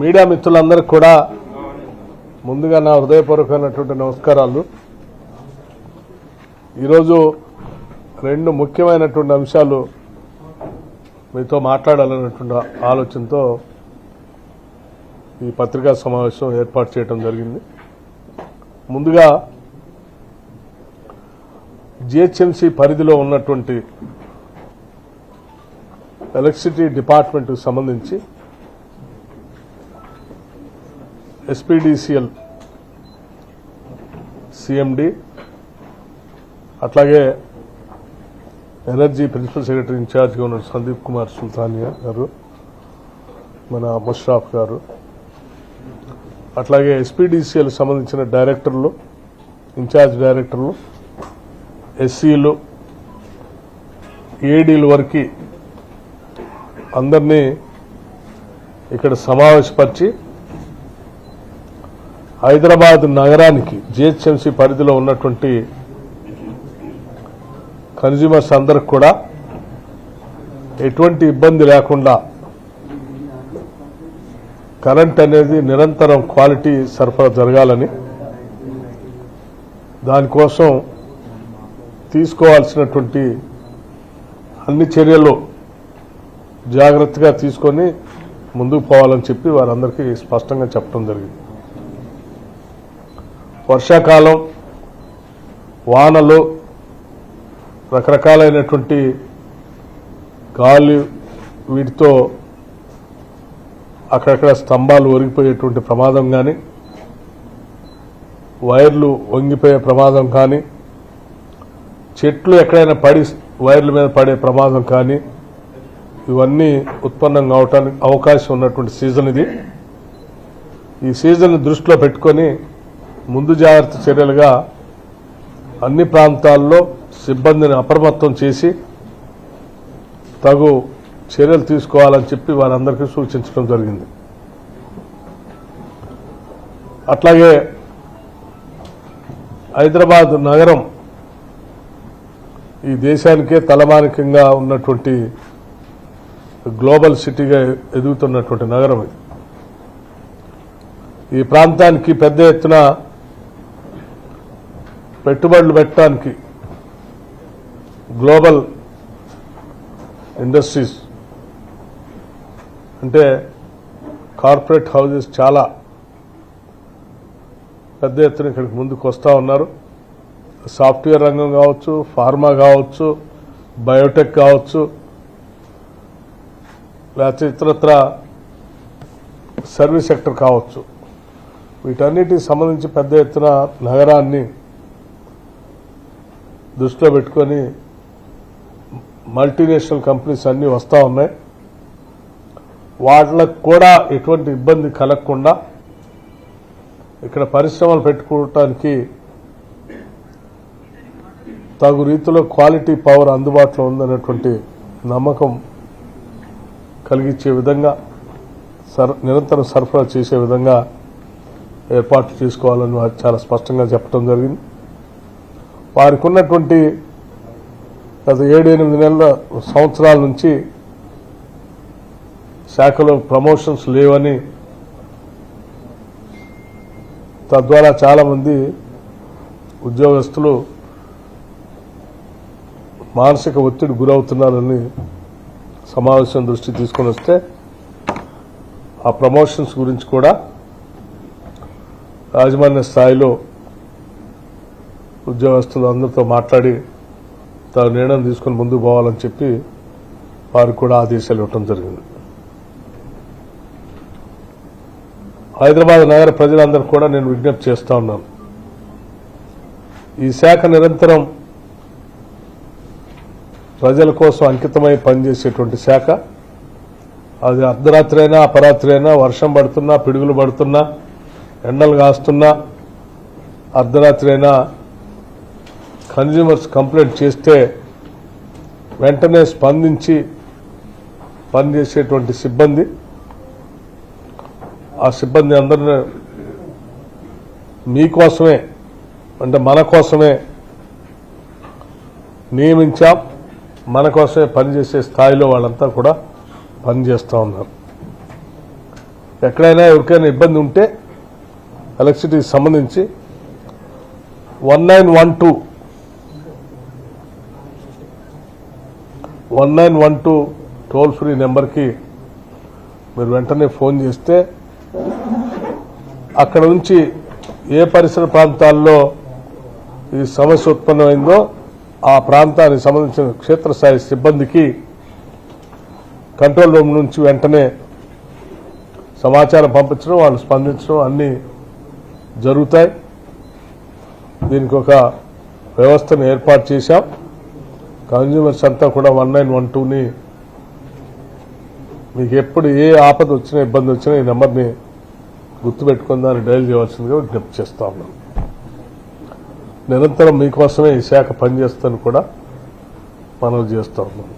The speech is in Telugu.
మీడియా మిత్రులందరికీ కూడా ముందుగా నా హృదయపూర్వకమైనటువంటి నమస్కారాలు. ఈరోజు రెండు ముఖ్యమైనటువంటి అంశాలు మీతో మాట్లాడాలన్నటువంటి ఆలోచనతో ఈ పత్రికా సమావేశం ఏర్పాటు చేయడం జరిగింది. ముందుగా జిహెచ్ఎంసీ పరిధిలో ఉన్నటువంటి ఎలక్ట్రిసిటీ డిపార్ట్మెంట్కు సంబంధించి ఎస్పీడీసీఎల్ సిఎండి అట్లాగే ఎనర్జీ ప్రిన్సిపల్ సెక్రటరీ ఇన్ఛార్జ్గా ఉన్న సందీప్ కుమార్ సుల్తానియా గారు మన ముష్రాఫ్ గారు అట్లాగే ఎస్పీడీసీఎల్ సంబంధించిన డైరెక్టర్లు ఇన్ఛార్జ్ డైరెక్టర్లు ఎస్సీలు ఏడీల వరకు అందరినీ ఇక్కడ సమావేశపరిచి హైదరాబాద్ నగరానికి జిహెచ్ఎంసీ పరిధిలో ఉన్నటువంటి కన్జ్యూమర్స్ అందరికి కూడా ఎటువంటి ఇబ్బంది లేకుండా కరెంట్ అనేది నిరంతరం క్వాలిటీ సరఫరా జరగాలని దానికోసం తీసుకోవాల్సినటువంటి అన్ని చర్యలు జాగ్రత్తగా తీసుకొని ముందుకు పోవాలని చెప్పి వారందరికీ స్పష్టంగా చెప్పడం జరిగింది. వర్షాకాలం వానలు రకరకాలైనటువంటి గాలి వీటితో అక్కడక్కడ స్తంభాలు ఒరిగిపోయేటువంటి ప్రమాదం కానీ వైర్లు వంగిపోయే ప్రమాదం కానీ చెట్లు ఎక్కడైనా పడి వైర్ల మీద పడే ప్రమాదం కానీ ఇవన్నీ ఉత్పన్నం కావటానికి అవకాశం ఉన్నటువంటి సీజన్ ఇది. ఈ సీజన్ దృష్టిలో పెట్టుకొని ముందు జాగ్రత్త చర్యలుగా అన్ని ప్రాంతాల్లో సిబ్బందిని అప్రమత్తం చేసి తగు చర్యలు తీసుకోవాలని చెప్పి వారందరికీ సూచించడం జరిగింది. అట్లాగే హైదరాబాద్ నగరం ఈ దేశానికే తలమానికంగా ఉన్నటువంటి గ్లోబల్ సిటీగా ఎదుగుతున్నటువంటి నగరం ఇది. ఈ ప్రాంతానికి పెద్ద ఎత్తున పెట్టుబడులు పెట్టడానికి గ్లోబల్ ఇండస్ట్రీస్ అంటే కార్పొరేట్ హౌజెస్ చాలా పెద్ద ఎత్తున ఇక్కడికి ముందుకు వస్తూ ఉన్నారు. సాఫ్ట్వేర్ రంగం కావచ్చు ఫార్మా కావచ్చు బయోటెక్ కావచ్చు లేకపోతే ఇతరత్ర సర్వీస్ సెక్టర్ కావచ్చు. వీటన్నిటికి సంబంధించి పెద్ద ఎత్తున నగరాన్ని దృష్టిలో పెట్టుకొని మల్టీనేషనల్ కంపెనీస్ అన్నీ వస్తూ ఉన్నాయి. వాళ్ళకు కూడా ఎటువంటి ఇబ్బంది కలగకుండా ఇక్కడ పరిశ్రమలు పెట్టుకోవటానికి తగు రీతిలో క్వాలిటీ పవర్ అందుబాటులో ఉందనేటువంటి నమ్మకం కలిగించే విధంగా సర్ నిరంతరం సరఫరా చేసే విధంగా ఏర్పాట్లు చేసుకోవాలని చాలా స్పష్టంగా చెప్పడం జరిగింది. వారికి ఉన్నటువంటి గత ఏడు ఎనిమిది నెలల సంవత్సరాల నుంచి శాఖలో ప్రమోషన్స్ లేవని తద్వారా చాలామంది ఉద్యోగస్తులు మానసిక ఒత్తిడి గురవుతున్నారని సమావేశం దృష్టి తీసుకొని వస్తే ఆ ప్రమోషన్స్ గురించి కూడా యాజమాన్య స్థాయిలో ఉద్యోగస్తులు అందరితో మాట్లాడి తన నిర్ణయం తీసుకుని ముందుకు పోవాలని చెప్పి వారికి కూడా ఆదేశాలు ఇవ్వటం జరిగింది. హైదరాబాద్ నగర ప్రజలందరూ కూడా నేను విజ్ఞప్తి చేస్తా ఉన్నాను. ఈ శాఖ నిరంతరం ప్రజల కోసం అంకితమై పనిచేసేటువంటి శాఖ. అది అర్ధరాత్రి అయినా అపరాత్రి అయినా వర్షం పడుతున్నా పిడుగులు పడుతున్నా ఎండలు కాస్తున్నా అర్ధరాత్రి అయినా కన్జ్యూమర్స్ కంప్లైంట్ చేస్తే వెంటనే స్పందించి పనిచేసేటువంటి సిబ్బంది ఆ సిబ్బంది అందరినీ మీకోసమే అంటే మన కోసమే నియమించాం మన కోసమే పనిచేసే స్థాయిలో వాళ్ళంతా కూడా పనిచేస్తూ ఉన్నారు. ఎక్కడైనా ఎవరికైనా ఇబ్బంది ఉంటే ఎలక్ట్రిసిటీకి సంబంధించి one nine one two one nine one two toll free నెంబర్కి మీరు వెంటనే ఫోన్ చేస్తే అక్కడ నుంచి ఏ పరిసర ప్రాంతాల్లో ఈ సమస్య ఉత్పన్నమైందో ఆ ప్రాంతానికి సంబంధించిన క్షేత్రస్థాయి సిబ్బందికి కంట్రోల్ రూమ్ నుంచి వెంటనే సమాచారం పంపించడం వాళ్ళు స్పందించడం అన్నీ జరుగుతాయి. దీనికి ఒక వ్యవస్థను ఏర్పాటు చేశాం. కన్జ్యూమర్స్ అంతా కూడా వన్ నైన్ వన్ టూని మీకు ఎప్పుడు ఏ ఆపద వచ్చినా ఇబ్బంది వచ్చినా ఈ నెంబర్ని గుర్తుపెట్టుకుని దాన్ని డయల్ చేయవలసిందిగా విజ్ఞప్తి చేస్తా ఉన్నాను. నిరంతరం మీకోసమే ఈ శాఖ పనిచేస్తుందని కూడా మనవి చేస్తా ఉన్నాను.